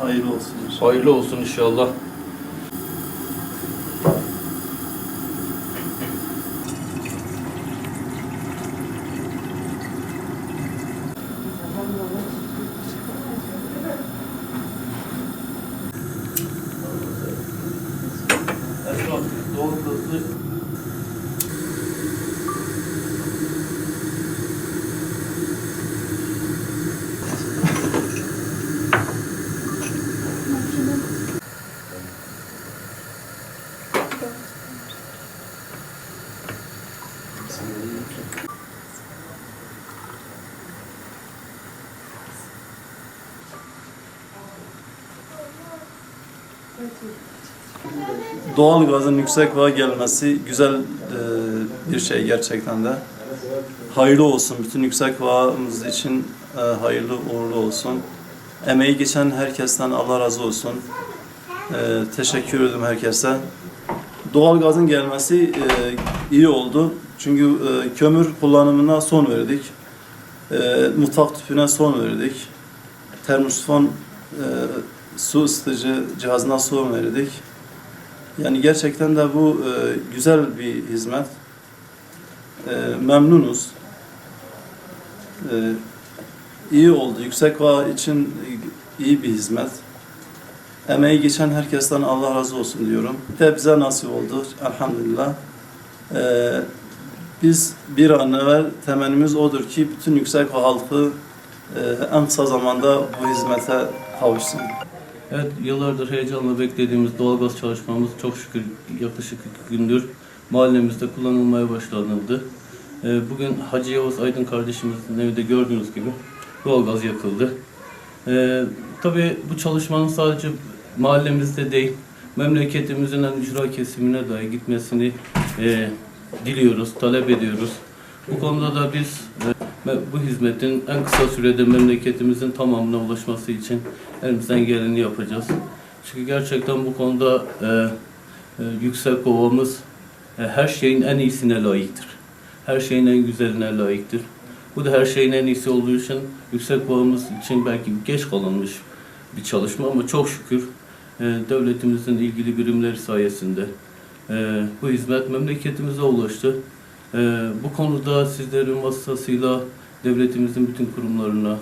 Hayırlı olsun. Hayırlı olsun inşallah. Esra, doğru hızlı. Doğal gazın yüksek vağa gelmesi güzel e, bir şey gerçekten de. Hayırlı olsun. Bütün yüksek vağımız için e, hayırlı uğurlu olsun. Emeği geçen herkesten Allah razı olsun. E, teşekkür ederim herkese. Doğal gazın gelmesi e, iyi oldu. Çünkü e, kömür kullanımına son verdik. E, mutfak tüpüne son verdik. Termosifon e, su ısıtıcı cihazına son verdik. Yani gerçekten de bu e, güzel bir hizmet. E, memnunuz. E, iyi oldu. Yüksek Bağ için iyi bir hizmet. Emeği geçen herkesten Allah razı olsun diyorum. De bize nasip oldu. Elhamdülillah. E, biz bir an evvel temennimiz odur ki bütün Yüksek halkı e, en kısa zamanda bu hizmete kavuşsun. Evet, yıllardır heyecanla beklediğimiz doğalgaz çalışmamız çok şükür yaklaşık iki gündür mahallemizde kullanılmaya başlanıldı. Ee, Bugün Hacı Yavuz Aydın kardeşimizin evinde gördüğünüz gibi doğalgaz yakıldı. Ee, tabii bu çalışmanın sadece mahallemizde değil, memleketimizin en ücra kesimine dahi gitmesini e, diliyoruz, talep ediyoruz. Bu konuda da biz e, bu hizmetin en kısa sürede memleketimizin tamamına ulaşması için elimizden geleni yapacağız. Çünkü gerçekten bu konuda e, e, yüksek ovamız e, her şeyin en iyisine layıktır. Her şeyin en güzeline layıktır. Bu da her şeyin en iyisi olduğu için yüksek ovamız için belki geç kalınmış bir çalışma ama çok şükür e, devletimizin ilgili birimleri sayesinde e, bu hizmet memleketimize ulaştı. E, bu konuda sizlerin vasıtasıyla devletimizin bütün kurumlarına,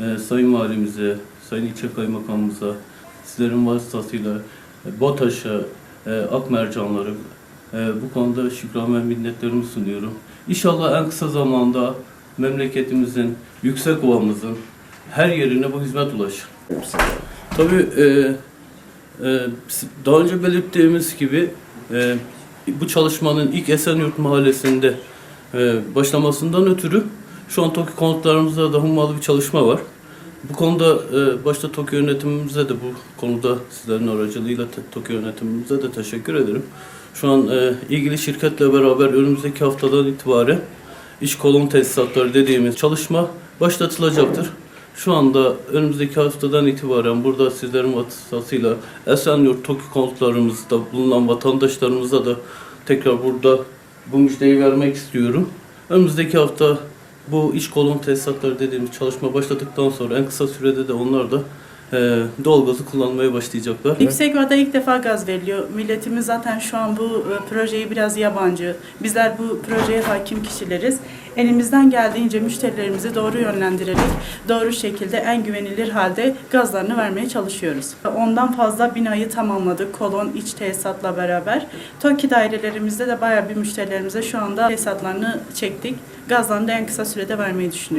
e, Sayın Valimize, Sayın İlçe Kaymakamımıza, sizlerin vasıtasıyla e, BOTAŞ'a, e, e, bu konuda şükran ve minnetlerimi sunuyorum. İnşallah en kısa zamanda memleketimizin, yüksek ovamızın her yerine bu hizmet ulaşır. Tabii e, daha önce belirttiğimiz gibi e, bu çalışmanın ilk Esenyurt Mahallesi'nde e, başlamasından ötürü şu an TOKİ konutlarımızda da hummalı bir çalışma var. Bu konuda e, başta TOKİ yönetimimize de bu konuda sizlerin aracılığıyla TOKİ yönetimimize de teşekkür ederim. Şu an ilgili şirketle beraber önümüzdeki haftadan itibaren iş kolon tesisatları dediğimiz çalışma başlatılacaktır. Şu anda önümüzdeki haftadan itibaren burada sizlerin vasıtasıyla Esenyurt TOKİ konutlarımızda bulunan vatandaşlarımıza da tekrar burada bu müjdeyi vermek istiyorum. Önümüzdeki hafta bu iş kolon tesisatları dediğimiz çalışma başladıktan sonra en kısa sürede de onlar da e, doğalgazı kullanmaya başlayacaklar. Yüksek Vada ilk defa gaz veriliyor. Milletimiz zaten şu an bu e, projeye biraz yabancı. Bizler bu projeye hakim kişileriz. Elimizden geldiğince müşterilerimizi doğru yönlendirerek doğru şekilde en güvenilir halde gazlarını vermeye çalışıyoruz. Ondan fazla binayı tamamladık kolon iç tesisatla beraber. TOKİ dairelerimizde de bayağı bir müşterilerimize şu anda tesisatlarını çektik. Gazlarını da en kısa sürede vermeyi düşünüyoruz.